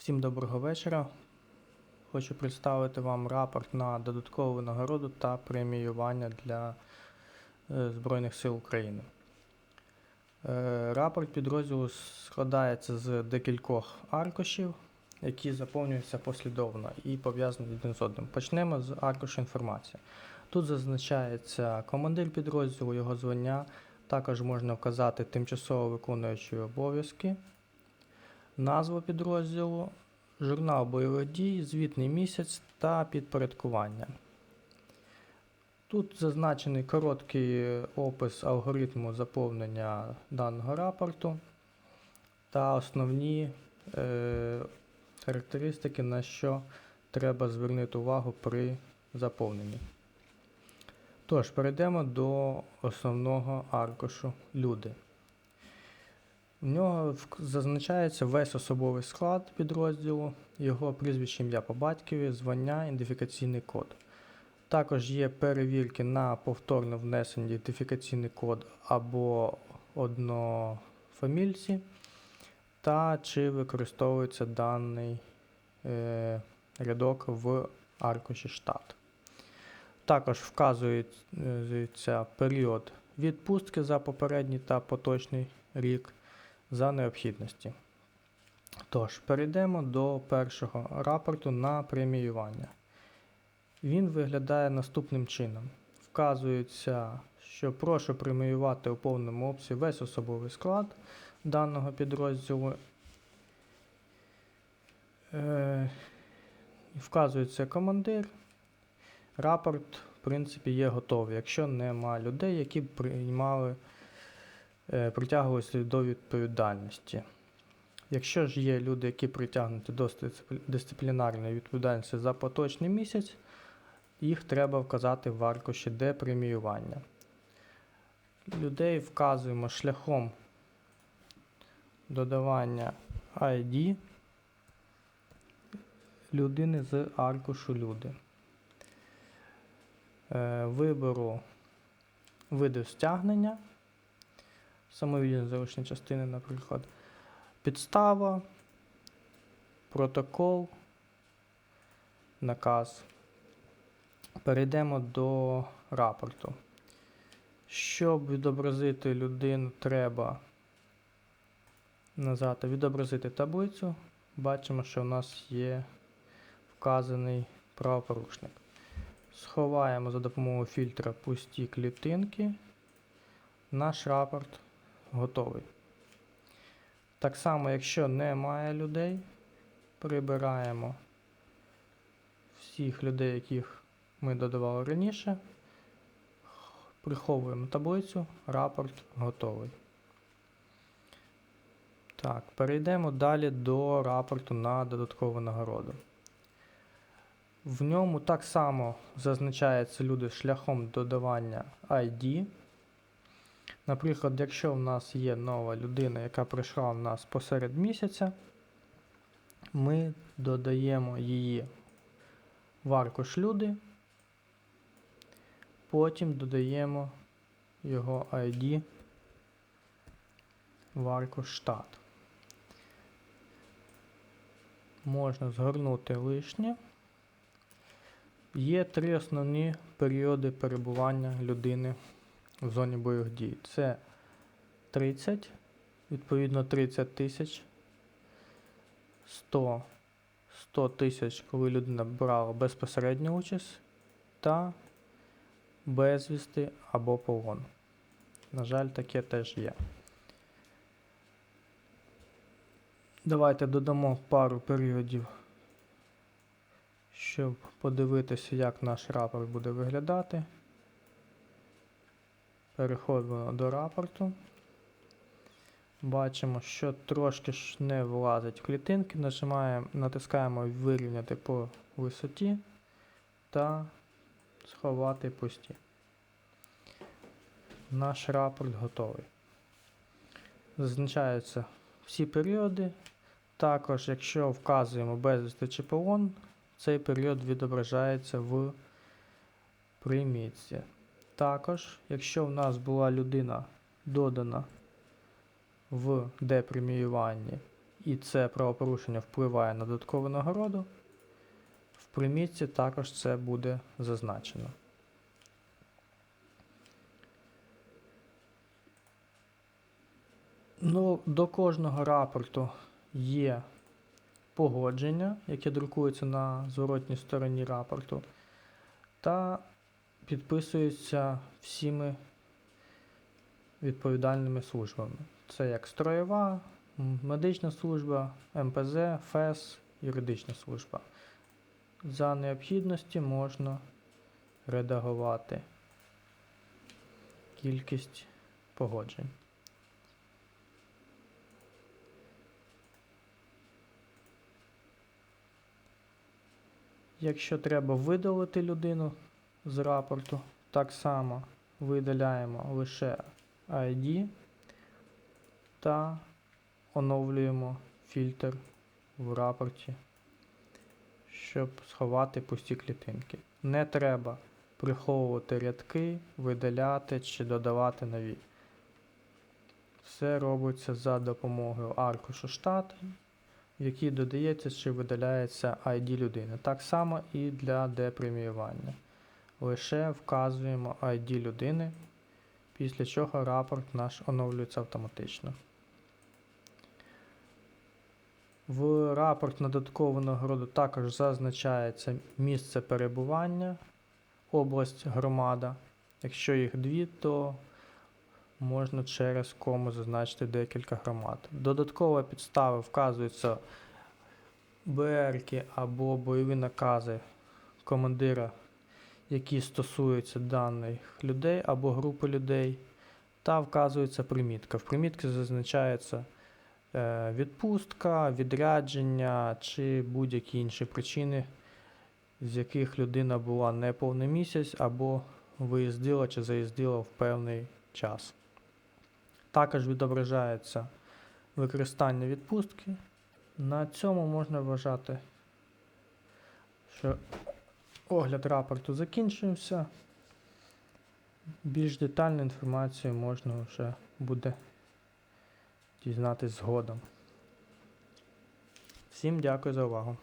Всім доброго вечора. Хочу представити вам рапорт на додаткову нагороду та преміювання для е, Збройних сил України. Е, Рапорт підрозділу складається з декількох аркушів, які заповнюються послідовно і пов'язані один з одним. Почнемо з аркушу інформації. Тут зазначається командир підрозділу, його звання. Також можна вказати тимчасово виконуючі обов'язки, назва підрозділу, журнал бойових дій, звітний місяць та підпорядкування. Тут зазначений короткий опис алгоритму заповнення даного рапорту та основні е, характеристики, на що треба звернути увагу при заповненні. Тож, перейдемо до основного аркушу люди. В нього зазначається весь особовий склад підрозділу, його прізвище ім'я по батькові, звання, ідентифікаційний код. Також є перевірки на повторно внесений ідентифікаційний код або однофамільці, та чи використовується даний е, рядок в аркуші штат. Також вказується період відпустки за попередній та поточний рік за необхідності. Тож, перейдемо до першого рапорту на преміювання. Він виглядає наступним чином. Вказується, що прошу преміювати у повному обсязі весь особовий склад даного підрозділу. Е, вказується командир. Рапорт, в принципі, є готовий, якщо нема людей, які б приймали, притягувалися до відповідальності. Якщо ж є люди, які притягнуті до дисциплінарної відповідальності за поточний місяць, їх треба вказати в аркуші де преміювання. Людей вказуємо шляхом додавання ID людини з аркушу люди. Е, Виберу види стягнення, самовільні заручні частини, наприклад, підстава, протокол, наказ. Перейдемо до рапорту. Щоб відобразити людину, треба назад відобразити таблицю. Бачимо, що в нас є вказаний правопорушник. Сховаємо за допомогою фільтра пусті клітинки. Наш рапорт готовий. Так само, якщо немає людей, прибираємо всіх людей, яких ми додавали раніше. Приховуємо таблицю, рапорт готовий. Так, перейдемо далі до рапорту на додаткову нагороду. В ньому так само зазначаються люди шляхом додавання ID. Наприклад, якщо в нас є нова людина, яка прийшла в нас посеред місяця, ми додаємо її в аркуш люди, потім додаємо його ID в аркуш штат. Можна згорнути лишнє. Є три основні періоди перебування людини в зоні бойових дій. Це 30, відповідно 30 тисяч, 100, 100 тисяч, коли людина брала безпосередню участь, та безвісти або полон. На жаль, таке теж є. Давайте додамо пару періодів, щоб подивитися, як наш рапорт буде виглядати. Переходимо до рапорту. Бачимо, що трошки ж не влазить в клітинки. Нажимаємо, натискаємо вирівняти по висоті та сховати пусті. Наш рапорт готовий. Зазначаються всі періоди. Також, якщо вказуємо безвісти чи полон, цей період відображається в примітці. Також, якщо в нас була людина додана в депреміюванні і це правопорушення впливає на додаткову нагороду, в примітці також це буде зазначено. Ну, до кожного рапорту є погодження, яке друкується на зворотній стороні рапорту, та підписується всіми відповідальними службами. Це як строєва, медична служба, МПЗ, ФЕС, юридична служба. За необхідності можна редагувати кількість погоджень. Якщо треба видалити людину з рапорту, так само видаляємо лише ID та оновлюємо фільтр в рапорті, щоб сховати пусті клітинки. Не треба приховувати рядки, видаляти чи додавати нові. Все робиться за допомогою аркушу штату, в який додається чи видаляється ID людини. Так само і для депреміювання. Лише вказуємо ID людини, після чого рапорт наш оновлюється автоматично. В рапорт на додаткову нагороду також зазначається місце перебування, область громада. Якщо їх дві, то можна через кому зазначити декілька громад. Додаткова підстава вказується БРки або бойові накази командира, які стосуються даних людей або групи людей, та вказується примітка. В примітці зазначається е, відпустка, відрядження чи будь-які інші причини, з яких людина була не повний місяць або виїздила чи заїздила в певний час. Також відображається використання відпустки. На цьому можна вважати, що огляд рапорту закінчився. Більш детальну інформацію можна вже буде дізнатись згодом. Всім дякую за увагу.